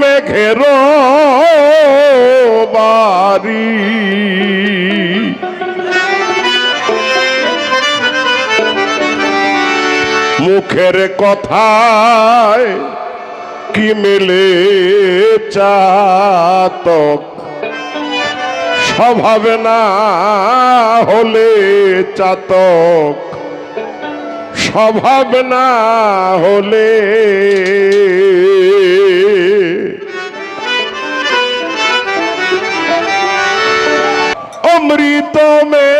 মেঘের বাড়ি। মুখের কথায় কি মেলে চাতক? স্বভাব না হলে চাতক। স্বভাব না হলে অমৃত মে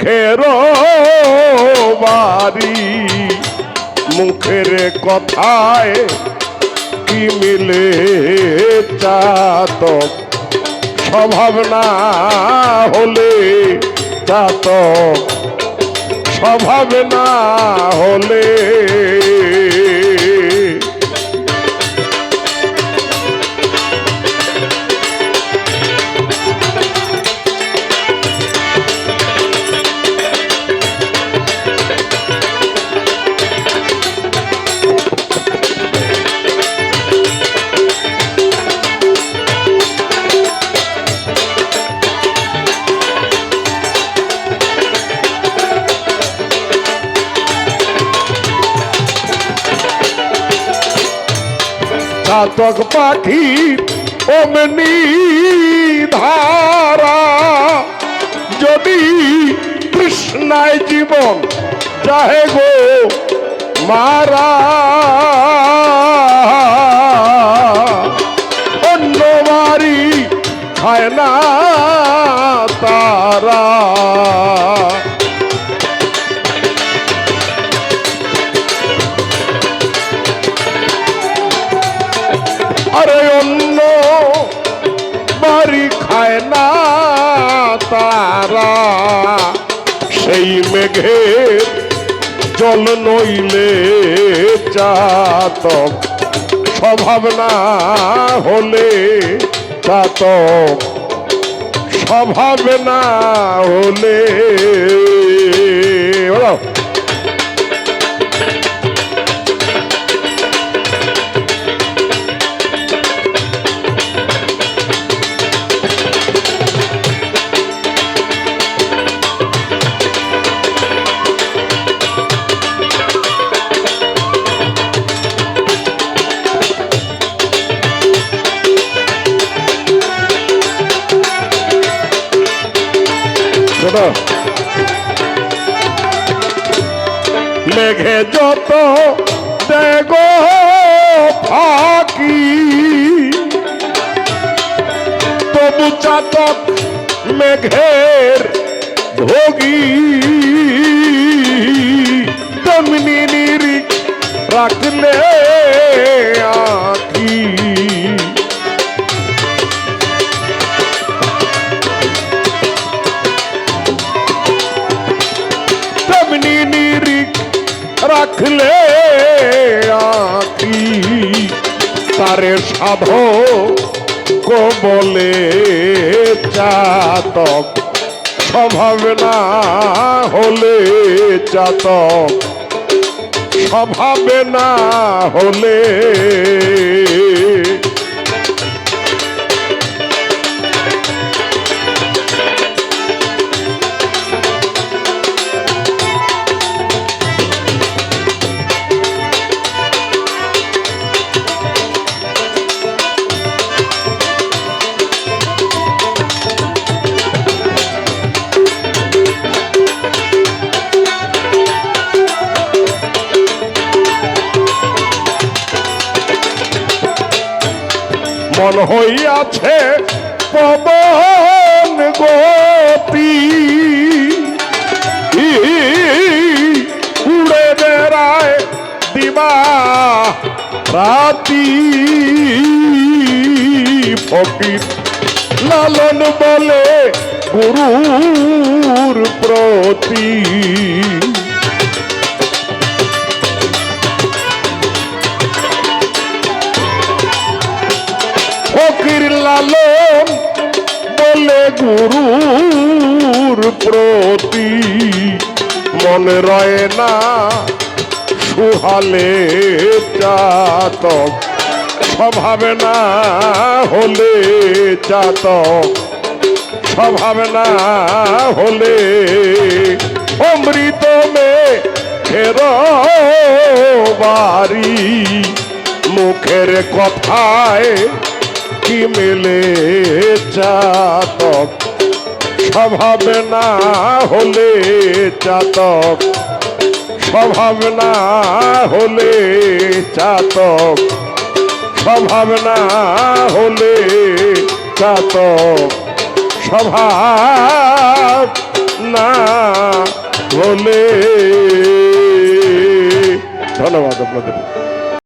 খেরো বাড়ি। মুখের কথায় কি মিলে চাতক? স্বভাব না হলে চাতক। স্বভাব না হলে চাতক পাখি অমনি ধারা যদি কৃষ্ণায় জীবন চাহে গো মারা অন্য বাড়ি খায় না আরে অন্য বাড়ি খায় না তারা। সেই মেঘের জল নইলে চাতক, স্বভাব না হলে চাতক, স্বভাব না হলে दो लेखे जो तो देगो फाकी। तो बुचा तो मैं घेर भोगी। दमनी नीरी रख ले রাখলে আঁকি তারে সাধ বলে চাতক। স্বভাব না হলে চাতক। স্বভাবে না হলে মন হইয়াছে পবন গতি। উড়ে বেড়ায় দিবা রাতি। ফকির লালন বলে গুরুর প্রতি। গুরুর প্রতি মনে রয় না সুহালে চাতক স্বভাব না হলে চাতক স্বভাব না হলে অমৃত মে ফের বাড়ি, মুখের কথায় কি মেলে চাতক স্বভাব না হলে চাতক স্বভাব না হলে চাতক স্বভাব না হলে চাতক স্বভাব না হলে ধন্যবাদ আপনাদের।